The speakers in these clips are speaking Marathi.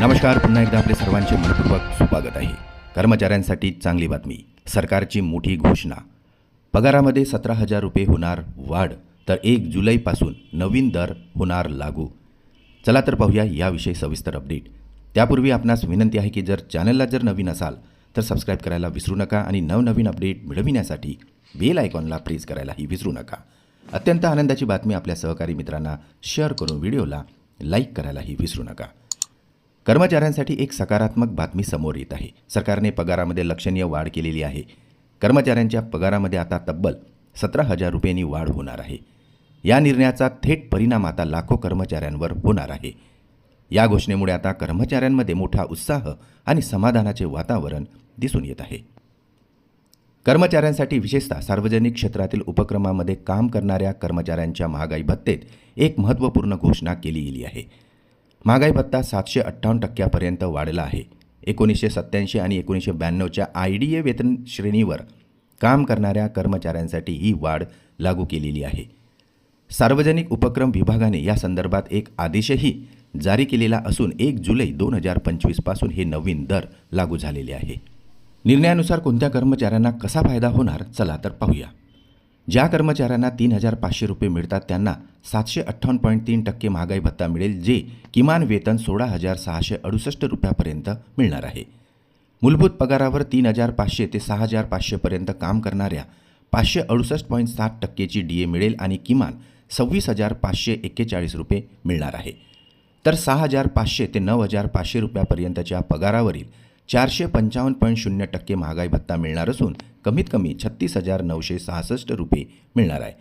नमस्कार पुन्हा एकदा आपले सर्वांचे मनपूर्वक स्वागत आहे. कर्मचाऱ्यांसाठी चांगली बातमी सरकारची मोठी घोषणा. पगारामध्ये सतरा हजार रुपये होणार वाढ तर एक जुलैपासून नवीन दर होणार लागू. चला तर पाहूया याविषयी सविस्तर अपडेट त्यापूर्वी आपणास विनंती आहे की जर चॅनलला जर नवीन असाल तर सबस्क्राईब करायला विसरू नका आणि नवनवीन अपडेट मिळविण्यासाठी बेल आयकॉनला प्रेस करायलाही विसरू नका. अत्यंत आनंदाची बातमी आपल्या सहकारी मित्रांना शेअर करून व्हिडिओला लाईक करायलाही विसरू नका. कर्मचाऱ्यांसाठी एक सकारात्मक बातमी समोर येत आहे. सरकारने पगारामध्ये लक्षणीय वाढ केलेली आहे. कर्मचाऱ्यांच्या पगारामध्ये आता तब्बल सतरा हजार रुपयांनी वाढ होणार आहे. या निर्णयाचा थेट परिणाम आता लाखो कर्मचाऱ्यांवर होणार आहे. या घोषणेमुळे आता कर्मचाऱ्यांमध्ये मोठा उत्साह आणि समाधानाचे वातावरण दिसून येत आहे. कर्मचाऱ्यांसाठी विशेषतः सार्वजनिक क्षेत्रातील उपक्रमामध्ये काम करणाऱ्या कर्मचाऱ्यांच्या महागाई भत्तेत एक महत्त्वपूर्ण घोषणा केली गेली आहे. महागाई भत्ता सातशे अठ्ठावन्न टक्क्यापर्यंत वाढला आहे. एकोणीसशे सत्त्याऐंशी आणि एकोणीसशे ब्याण्णवच्या आय डी ए वेतन श्रेणीवर काम करणाऱ्या कर्मचाऱ्यांसाठी ही वाढ लागू केलेली आहे. सार्वजनिक उपक्रम विभागाने या संदर्भात एक आदेशही जारी केलेला असून एक जुलै दोन हजार पंचवीसपासून हे नवीन दर लागू झालेले आहे. निर्णयानुसार कोणत्या कर्मचाऱ्यांना कसा फायदा होणार चला तर पाहूया. ज्या कर्मचाऱ्यांना तीन हजार पाचशे रुपये मिळतात त्यांना सातशे अठ्ठावन्न पॉईंट तीन टक्के महागाई भत्ता मिळेल जे किमान वेतन सोळा हजार सहाशे अडुसष्ट रुपयापर्यंत मिळणार आहे. मूलभूत पगारावर तीन हजार पाचशे ते सहा हजार पाचशेपर्यंत काम करणाऱ्या पाचशे अडुसष्ट पॉईंट सात टक्केची डी ए मिळेल आणि किमान सव्वीस हजार पाचशे एक्केचाळीस रुपये मिळणार आहे. तर सहा हजार पाचशे ते नऊ हजार पाचशे रुपयापर्यंतच्या पगारावरील चारशे पंचावन्न पॉईंट शून्य टक्के महागाई भत्ता मिळणार असून कमीत कमी छत्तीस हजार नऊशे सहासष्ट रुपये मिळणार आहे.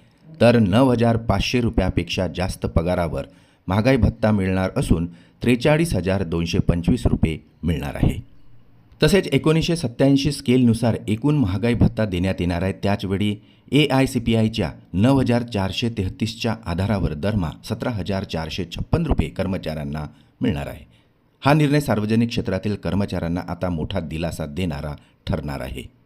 तर नऊ हजार पाचशे रुपयापेक्षा जास्त पगारावर महागाई भत्ता मिळणार असून त्रेचाळीस हजार दोनशे पंचवीस रुपये मिळणार आहे. तसेच एकोणीसशे सत्त्याऐंशी स्केलनुसार एकूण महागाई भत्ता देण्यात येणार आहे. त्याचवेळी ए आय सी पी आयच्या नऊ हजार चारशे तेहतीसच्या आधारावर दरमहा सतरा हजार चारशे छप्पन रुपये कर्मचाऱ्यांना मिळणार आहे. हा निर्णय सार्वजनिक क्षेत्रातील कर्मचाऱ्यांना आता मोठा दिलासा देणारा ठरणार आहे.